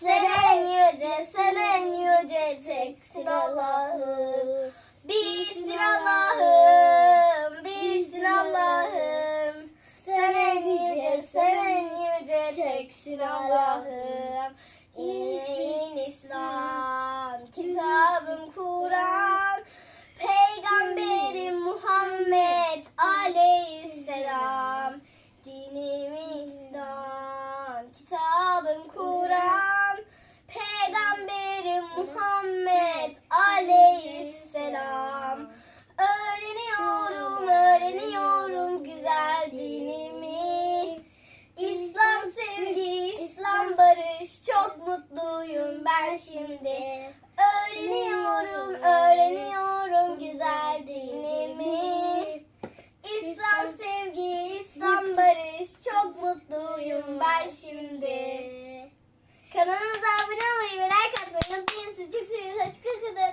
Sen en yüce, sen en yüce teksin Allah'ım. Birsin Allah'ım, birsin Allah'ım. Sen en yüce, sen en yüce teksin Allah'ım. Mutluyum ben şimdi. Öğreniyorum, öğreniyorum güzel dinimi. İslam sevgi, İslam barış, çok mutluyum ben şimdi. Kanalımıza abone olmayı ve like atmayı unutmayın. Sizi çok seviyoruz. Hoşçakalın.